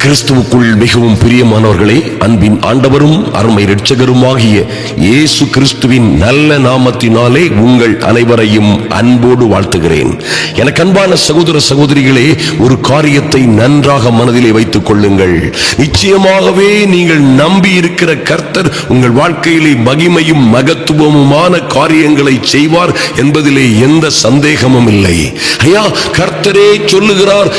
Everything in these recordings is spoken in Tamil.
கிறிஸ்துவுக்குள் மிகவும் பிரியமானவர்களே அன்பின் ஆண்டவரும் அருமை இரட்சகருமாகிய இயேசு கிறிஸ்துவின் நல்ல நாமத்தினாலே உங்கள் அனைவரையும் அன்போடு வாழ்த்துகிறேன். எனக்கு அன்பான சகோதர சகோதரிகளே ஒரு காரியத்தை நன்றாக மனதிலே வைத்துக் கொள்ளுங்கள். நிச்சயமாகவே நீங்கள் நம்பி இருக்கிற கர்த்தர் உங்கள் வாழ்க்கையிலே மகிமையும் மகத்துவமுமான காரியங்களை செய்வார் என்பதிலே எந்த சந்தேகமும் இல்லை. ஐயா கர்த்தரே சொல்லுகிறார்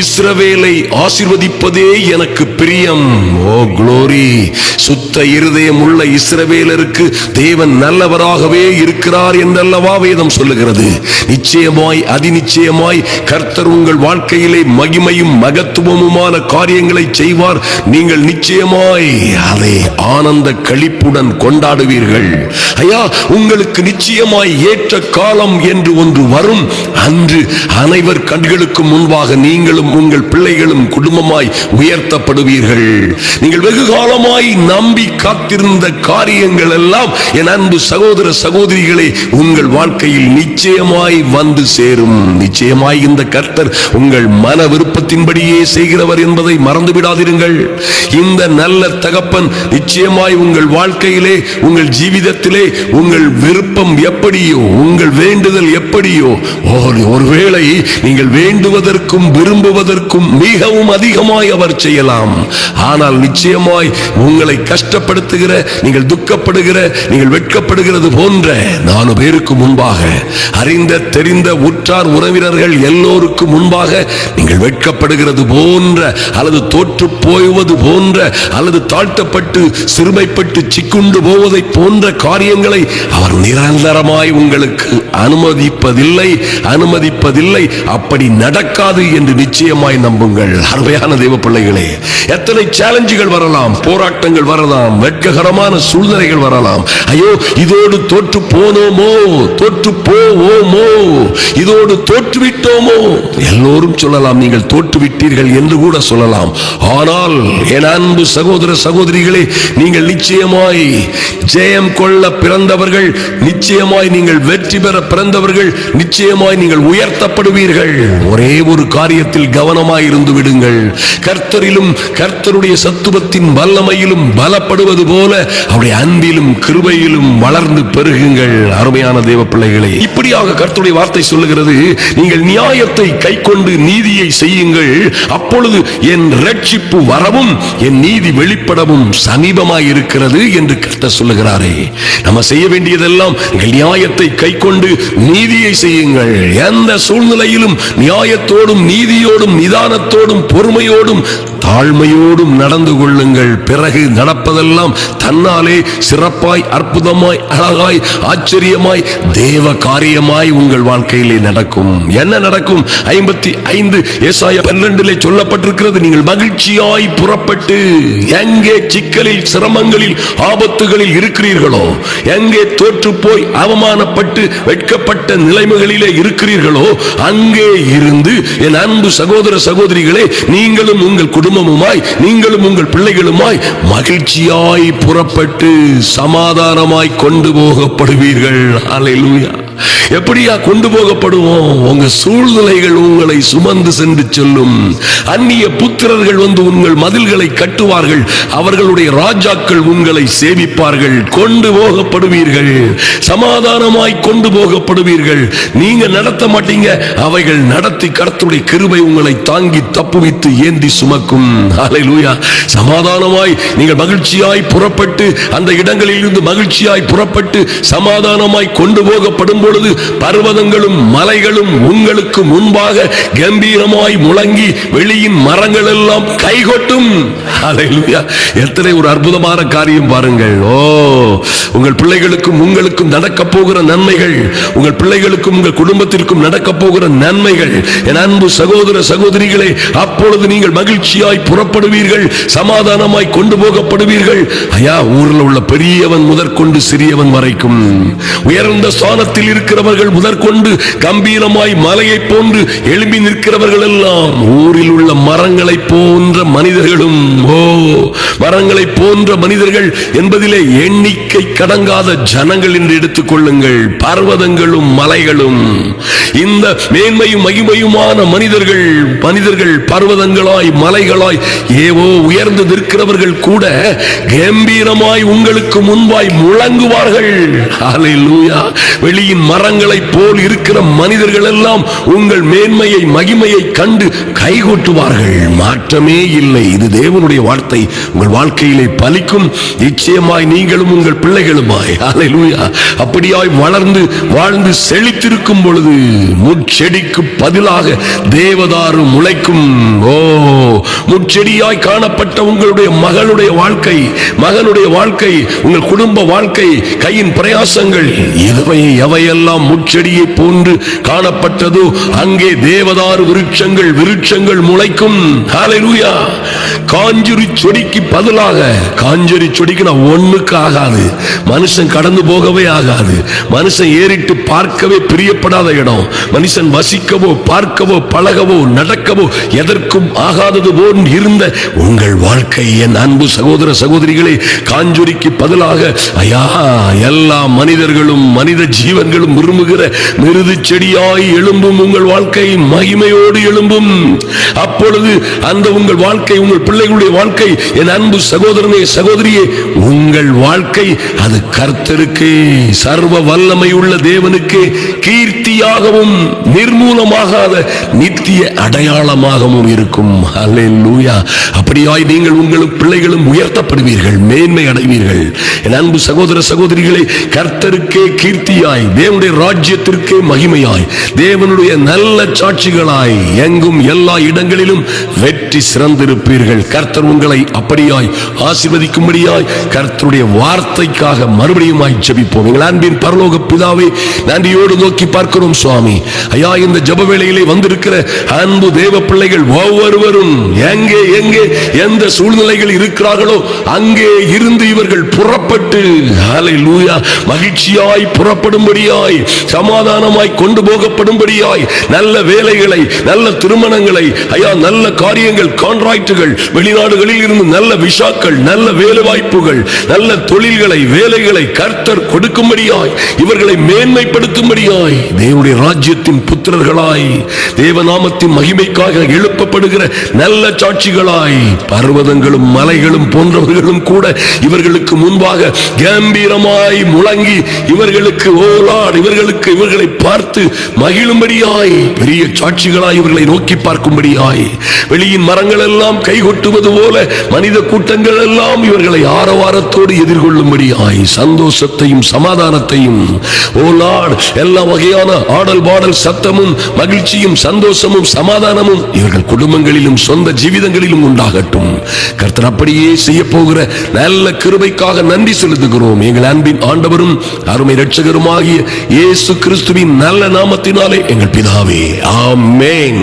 இஸ்ரவேலை ஆசீர்வதிப்பதே எனக்கு பிரியம். ஓ குளோரி சுத்த இருதயம் உள்ள இஸ்ரவேலருக்கு தேவன் நல்லவராகவே இருக்கிறார் என்றல்லவா வேதம் சொல்லுகிறது. நிச்சயமாய் அதிநிச்சயமாய் கர்த்தர் உங்கள் வாழ்க்கையிலே மகிமையும் மகத்துவமுமான காரியங்களை செய்வார். நீங்கள் நிச்சயமாய் அதை ஆனந்த கழிப்புடன் கொண்டாடுவீர்கள். ஐயா உங்களுக்கு நிச்சயமாய் ஏற்ற காலம் என்று ஒன்று வரும். அன்று அனைவர் கண்களுக்கு முன்பாக நீங்களும் உங்கள் பிள்ளைகளும் குடும்பமாய் உயர்த்தப்படுவீர்கள். நீங்கள் வெகு காலமாய் நம்பி காத்திருந்த காரியங்கள் எல்லாம் என் அன்பு சகோதர சகோதரிகளை உங்கள் வாழ்க்கையில் நிச்சயமாய் வந்து சேரும். நிச்சயமாய் இந்த கர்த்தர் உங்கள் மன விருப்பத்தின்படியே செய்கிறவர் என்பதை மறந்து விடாதிருங்கள் இந்த நல்ல தகப்பன் நிச்சயமாய் உங்கள் வாழ்க்கையிலே உங்கள் ஜீவிதத்திலே உங்கள் விருப்பம் எப்படியோ உங்கள் வேண்டுதல் எப்படியோ ஒருவேளை நீங்கள் வேண்டுவதற்கும் விரும்புவதற்கும் மிகவும் அதிகமாய் அவர் செய்யலாம். ஆனால் நிச்சயமாய் உங்களை கஷ்டப்படுத்துகிற நீங்கள் துக்கப்படுகிற நீங்கள் வெட்கப்படுகிறது போன்ற நாலு பேருக்கு முன்பாக அறிந்த தெரிந்த உற்றார் உறவினர்கள் எல்லோருக்கும் முன்பாக நீங்கள் வெட்கப்படுகிறது போன்ற அல்லது தோற்று போய்வது போன்ற அல்லது தாழ்த்தப்பட்டு சிறுமைப்பட்டு சிக்குண்டு போவதை போன்ற காரியங்களை அவர் நிரந்தரமாய் உங்களுக்கு அனுமதிப்பதில்லை அனுமதிப்பதில்லை. அப்படி நடக்காது என்று நிச்சயமாய் நம்புங்கள். அருமையான தேவ பிள்ளைகளே எத்தனை சேலஞ்சுகள் வரலாம் போராட்டங்கள் வரலாம். வெட்ககரமான சூழ்நிலைகள் வரலாம். ஐயோ இதோடு தோற்று போனோமோ? தோற்று போவோமோ? இதோடு தோற்றுவிட்டோமோ எல்லோரும் சொல்லலாம் நீங்கள் தோற்றுவிட்டீர்கள் என்று கூட சொல்லலாம். ஆனால் என் அன்பு சகோதர சகோதரிகளே நீங்கள் நிச்சயமாய் ஜெயம் கொள்ள பிறந்தவர்கள் நிச்சயமாய் நீங்கள் வெற்றி பெற பிறந்தவர்கள் நிச்சயமாய் நீங்கள் உயர்த்தப்படுவீர்கள். ஒரே ஒரு காரியத்தில் கவனமாய் இருந்து விடுங்கள். கர்த்தரிலும் கர்த்தருடைய சத்துவத்தின் வல்லமையிலும் பலப்படுவது போல அவருடைய அன்பிலும் கிருபையிலும் வளர்ந்து பெருகுங்கள். அருமையான தேவ பிள்ளைகளை இப்படியாக கர்த்தருடைய வார்த்தை சொல்லுகிறது. நீங்கள் நியாயத்தை கைக்கொண்டு நீதியை செய்யுங்கள். அப்பொழுது என் ரட்சிப்பு வரவும் என் நீதி வெளிப்படவும் சமீபமாய் இருக்கிறது என்று கர்த்தர் சொல்லுகிறாரே. நம்ம செய்ய வேண்டியதெல்லாம் நீங்கள் நியாயத்தை கைக்கொண்டு நீதியை செய்யுங்கள். எந்த சூழ்நிலையிலும் நியாயத்தோடும் நீதியோடும் நிதானத்தோடும் பொறுமையோடும் தாழ்மையோடும் நடந்து கொள்ளுங்கள். பிறகு நடப்பதெல்லாம் தன்னாலே சிறப்பாய் அற்புதமாய் அழகாய் ஆச்சரியமாய் தேவ காரியமாய் உங்கள் வாழ்க்கையிலே நடக்கும். என்ன நடக்கும்? ஐம்பத்தி ஐந்து ஏசாய பன்னிரண்டிலே சொல்லப்பட்டிருக்கிறது நீங்கள் மகிழ்ச்சியாய் புறப்பட்டு எங்கே சிக்கலில் சிரமங்களில் ஆபத்துகளில் இருக்கிறீர்களோ எங்கே தோற்று போய் அவமானப்பட்டு வெட்கப்பட்ட நிலைமைகளிலே இருக்கிறீர்களோ அங்கே இருந்து என் அன்பு சகோதர சகோதரிகளே நீங்களும் உங்கள் குடும்பமுமாய் நீங்களும் உங்கள் பிள்ளைகளுமாய் மகிழ்ச்சியாய் புறப்பட்டு சமாதானமாய் கொண்டு போகப்படுவீர்கள். அலையிலுயா எப்படியா கொண்டு போகப்படுவோம்? உங்க சூழ்நிலைகள் உங்களை சுமந்து சென்று சொல்லும். அந்நிய புத்திரர்கள் வந்து உங்கள் மதில்களை கட்டுவார்கள். அவர்களுடைய ராஜாக்கள் உங்களை சேவிப்பார்கள். கொண்டு போகப்படுவீர்கள். சமாதானமாய் கொண்டு போகப்படுவீர்கள். நீங்க நடத்த மாட்டீங்க. அவைகள் நடத்தி கடத்துடைய கிருபை உங்களை தாங்கி தப்புவித்து ஏந்தி சுமக்கும். சமாதானமாய் நீங்கள் மகிழ்ச்சியாய் புறப்பட்டு அந்த இடங்களில் இருந்து மகிழ்ச்சியாய் புறப்பட்டு சமாதானமாய் கொண்டு போகப்படும் பொழுது பர்வதங்களும் மலைகளும் உங்களுக்கு முன்பாக கம்பீரமாய் முழங்கி வெளியின் மரங்கள் எல்லாம் கைகொட்டும் எத்தனை ஒரு அற்புதமான காரியம் பாருங்கள். ஓ உங்கள் பிள்ளைகளுக்கும் உங்களுக்கும் நடக்க போகிற நன்மைகள் உங்கள் பிள்ளைகளுக்கும் உங்கள் குடும்பத்திற்கும் நடக்க போகிற நன்மைகள். என் அன்பு சகோதர சகோதரிகளை அப்பொழுது நீங்கள் மகிழ்ச்சியாய் புறப்படுவீர்கள் சமாதானமாய் கொண்டு போகப்படுவீர்கள். ஐயா ஊரில் உள்ள பெரியவன் முதற்கொண்டு சிறியவன் வரைக்கும். உயர்ந்த ஸ்தானத்தில் இருக்கிறவர்கள் முதற்கொண்டு கம்பீரமாய் மலையைப் போன்று எழும்பி நிற்கிறவர்கள் எல்லாம் ஊரில் உள்ள மரங்களைப் போன்ற மனிதர்களும் ஓ மரங்களைப் போன்ற மனிதர்கள் என்பதிலே எண்ணிக்கை கடங்காத ஜனங்கள் என்று எடுத்துக் கொள்ளுங்கள். பர்வதங்களும் மலைகளும். இந்த மேன்மையும் மகிமையுமான மனிதர்கள் மனிதர்கள் பர்வதங்களாய் மலைகளாய் ஏவோ உயர்ந்து நிற்கிறவர்கள் கூட கம்பீரமாய் உங்களுக்கு முன்பாய் முழங்குவார்கள். வெளியின் மரங்களைப் போல் இருக்கிற மனிதர்கள் எல்லாம் உங்கள் மேன்மையை மகிமையை கண்டு கைகொட்டுவார்கள். மாற்றமே இல்லை. இது தேவனுடைய வார்த்தை. உங்கள் வாழ்க்கையிலே பலிக்கும். நிச்சயமாய் நீங்களும் உங்கள் பிள்ளைகளுமாய். ஹalleluya அப்படியாய் வளர்ந்து வாழ்ந்து செழித்திருக்கும் பொழுது முச்செடிக்கு பதிலாக தேவதாறு முளைக்கும். ஓ முச்செடியாய் காணப்பட்ட உங்களுடைய மகளுடைய வாழ்க்கை மகனுடைய வாழ்க்கை உங்கள் குடும்ப வாழ்க்கை கையின் பிரயாசங்கள் எவை எவையெல்லாம் முச்செடியை போன்று காணப்பட்டதோ அங்கே தேவதாறு விருட்சங்கள் விருட்சங்கள் முளைக்கும். காஞ்சுரி செடிக்கு பதிலாக காஞ்சரி செடிக்கு நான் ஒண்ணுக்கு ஆகாது. மனுஷன் கடந்து போகவே ஆகாது. மனுஷன் ஏறிட்டு பார்க்கவே பிரியப்படாத இடம். மனுஷன் வசிக்கவோ பார்க்கவோ பழகவோ நடக்கவோ எதற்கும் ஆகாதது போல் இருந்த உங்கள் வாழ்க்கை என் அன்பு சகோதர சகோதரிகளே காஞ்சொரிக்கு பதிலாக ஐயா எல்லா மனிதர்களும் மனித ஜீவன்களும் விரும்புகிற மிருது செடியாய் எழும்பும் உங்கள் வாழ்க்கை மகிமையோடு எழும்பும். அப்பொழுது அந்த உங்கள் வாழ்க்கை உங்கள் பிள்ளைகளுடைய வாழ்க்கை என் அன்பு அன்பு சகோதரனே சகோதரியே உங்கள் வாழ்க்கை அது கர்த்தருக்கு சர்வ வல்லமை உள்ள தேவனுக்கு கீர்த்தியாகவும் நிர்மூலமாகாத நித்திய அடையாளமாகவும் இருக்கும். லூயா அப்படியாய் நீங்கள் உங்களும் பிள்ளைகளும் உயர்த்தப்படுவீர்கள் மேன்மை அடைவீர்கள். என் அன்பு சகோதர சகோதரிகளை கர்த்தருக்கே கீர்த்தியாய் தேவனுடைய ராஜ்யத்திற்கே மகிமையாய் தேவனுடைய நல்ல சாட்சிகளாய் எங்கும் எல்லா இடங்களிலும் வெற்றி சிறந்திருப்பீர்கள். கர்த்தர் உங்களை அப்படியாய் ஆசீர்வதிக்கும்படியாய் கர்த்தருடைய வார்த்தைக்காக மறுபடியுமாய் ஜபிப்போம். எங்கள் அன்பின் பரலோக பிதாவை நன்றியோடு நோக்கி பார்க்கிறோம் சுவாமி. ஐயா இந்த ஜப வேளையிலே வந்திருக்கிற அன்பு தேவ பிள்ளைகள் ஒவ்வொருவரும் எங்கே எங்கே எந்த சூழ்நிலைகள் இருக்கிறார்களோ அங்கே இருந்து இவர்கள் புறப்பட்டு லூயா மகிழ்ச்சியாய் புறப்படும்படியாய் சமாதானமாய் கொண்டு போகப்படும்படியாய் நல்ல வேலைகளை நல்ல திருமணங்களை ஐயா நல்ல காரியங்கள் கான்ட்ராக்டுகள் வெளிநாடுகளில் இருந்து நல்ல விஷயம் விஷாக்கள் நல்ல வேலை வாய்ப்புகள் நல்ல தொழில்களை வேலைகளை கர்த்தர் கொடுக்கும்படியாய் இவர்களை மேன்மைப்படுத்தும்படியாய் தேவனுடைய ராஜ்யத்தின் புத்திரர்களாய் தேவநாமத்தின் மகிமைக்காக எழுப்பப்படுகிற நல்ல சாட்சிகளாய் பர்வதங்களும் மலைகளும் போன்றவர்களும் கூட இவர்களுக்கு முன்பாக கம்பீரமாய் முழங்கி இவர்களுக்கு ஓலாட் இவர்களுக்கு இவர்களை பார்த்து மகிழும்படியாய் பெரிய சாட்சிகளாய் இவர்களை நோக்கி பார்க்கும்படியாய் வெளியின் மரங்கள் எல்லாம் கைகொட்டுவது போல மனித கூட்டங்கள் எல்லாம் இவர்களை ஆரவாரத்தோடு எதிர்கொள்ளும்படியாய் சந்தோஷத்தையும் சமாதானத்தையும் ஓ லார்ட் எல்லா வகையான ஆடல் பாடல் சத்தமும் மகிழ்ச்சியும் சந்தோஷமும் சமாதானமும் இவர்கள் குடும்பங்களிலும் சொந்த ஜீவிதங்களிலும் உண்டாகட்டும். கர்த்தர் அப்படியே செய்ய போகிற நல்ல கிருபைக்காக நன்றி செலுத்துகிறோம். எங்கள் அன்பின் ஆண்டவரும் அருமை இரட்சகருமாகிய இயேசு கிறிஸ்துவின் நல்ல நாமத்தினாலே எங்கள் பிதாவே. ஆமேன்.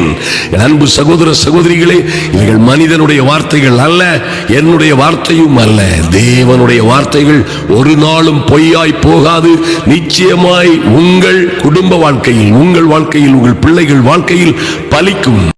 என் அன்பு சகோதர சகோதரிகளே இவைகள் மனிதனுடைய வார்த்தைகள் அல்ல என்னுடைய வார்த்தையும் அல்ல. தேவனுடைய வார்த்தைகள் ஒரு நாளும் பொய்யாய் போகாது. நிச்சயமாய் உங்கள் குடும்ப வாழ்க்கையில் உங்கள் வாழ்க்கையில் உங்கள் பிள்ளைகள் வாழ்க்கையில் பலிக்கும்.